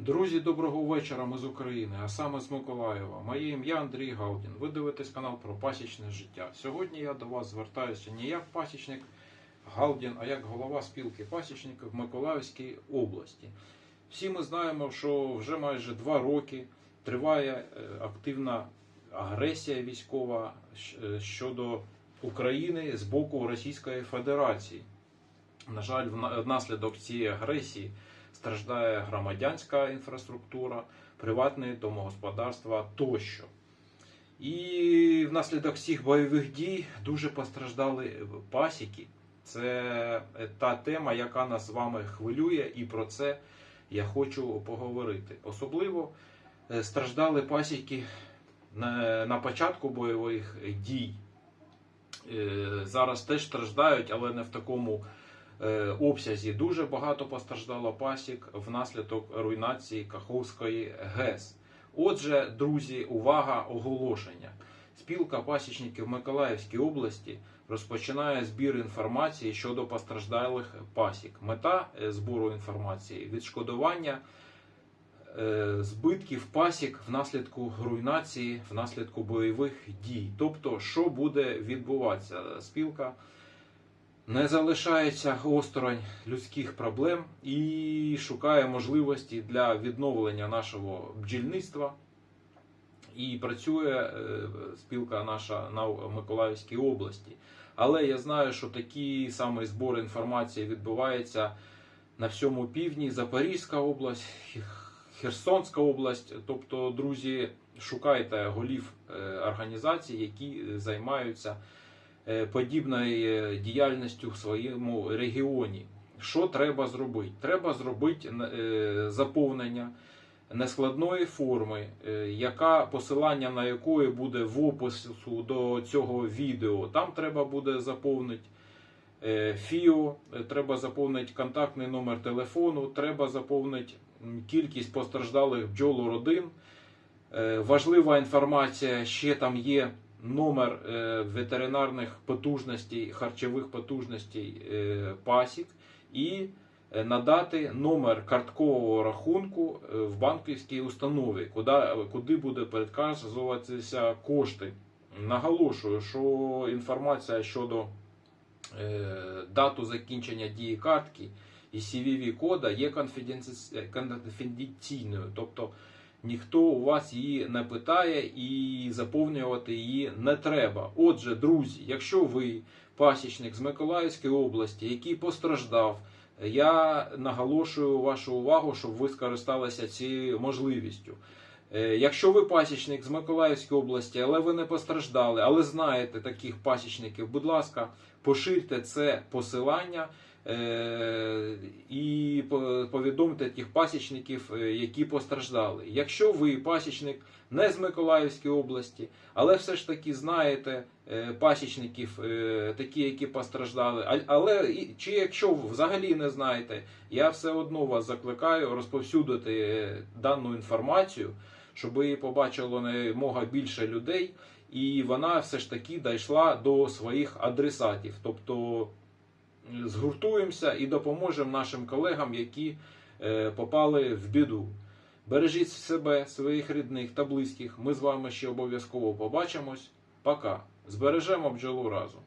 Друзі, доброго вечора. Ми з України, а саме з Миколаєва. Моє ім'я Андрій Галдін. Ви дивитесь канал про пасічне життя. Сьогодні я до вас звертаюся не як пасічник Галдін, а як голова спілки пасічників Миколаївській області. Всі ми знаємо, що вже майже два роки триває е, активна агресія військова е, щодо України з боку Російської Федерації. На жаль, внаслідок цієї агресії страждає громадянська інфраструктура, приватне домогосподарства тощо. І внаслідок цих бойових дій дуже постраждали пасіки. Це та тема, яка нас з вами хвилює, і про це я хочу поговорити. Особливо е, страждали пасіки на, початку бойових дій. Е, Зараз теж страждають, але не в такому обсязі. Дуже багато постраждало пасік внаслідок руйнації Каховської ГЕС. Отже, друзі, увага, оголошення. Спілка пасічників Миколаївській області розпочинає збір інформації щодо постраждалих пасік. Мета е, збору інформації відшкодування е, збитків пасік внаслідку руйнації, внаслідку бойових дій. Тобто, що буде відбуватися? Спілка не залишається осторонь людських проблем і шукає можливості для відновлення нашого бджільництва. І працює е, спілка наша на Миколаївській області. Але я знаю, що такий самий збор інформації відбувається на всьому півдні, Запорізька область, Херсонська область. Тобто, друзі, шукайте голів е, організацій, які займаються е, подібною діяльністю в своєму регіоні. Що треба зробити? Треба зробити е, заповнення нескладної форми, е, яка посилання на якої буде в опису до цього відео. Там треба буде заповнити е, ФІО, е, треба заповнити контактний номер телефону, треба заповнити кількість постраждалих бджолородин. Е, Важлива інформація, ще там є номер е, ветеринарних потужностей, харчових потужностей е, пасік і е, надати номер карткового рахунку в банківській установі, куди, буде переказуватися кошти. Наголошую, що інформація щодо дату закінчення дії картки і CVV кода є конфіденційною. Тобто ніхто у вас її не питає і заповнювати її не треба. Отже, друзі, якщо ви пасічник з Миколаївської області, який постраждав, я наголошую вашу увагу, щоб ви скористалися цією можливістю. Е, Якщо ви пасічник з Миколаївської області, але ви не постраждали, але знаєте таких пасічників, будь ласка, поширте це посилання е, і тих пасічників, е, які постраждали. Якщо ви пасічник не з Миколаївської області, але все ж таки знаєте е, пасічників, е, такі, які постраждали, але чи якщо взагалі не знаєте, я все одно вас закликаю розповсюдити дану інформацію, щоб її побачило немога більше людей, і вона все ж таки дійшла до своїх адресатів. Тобто згуртуємося і допоможемо нашим колегам, які е, попали в біду. Бережіть себе, своїх рідних та близьких. Ми з вами ще обов'язково побачимось. Пока. Збережемо бджолу разом.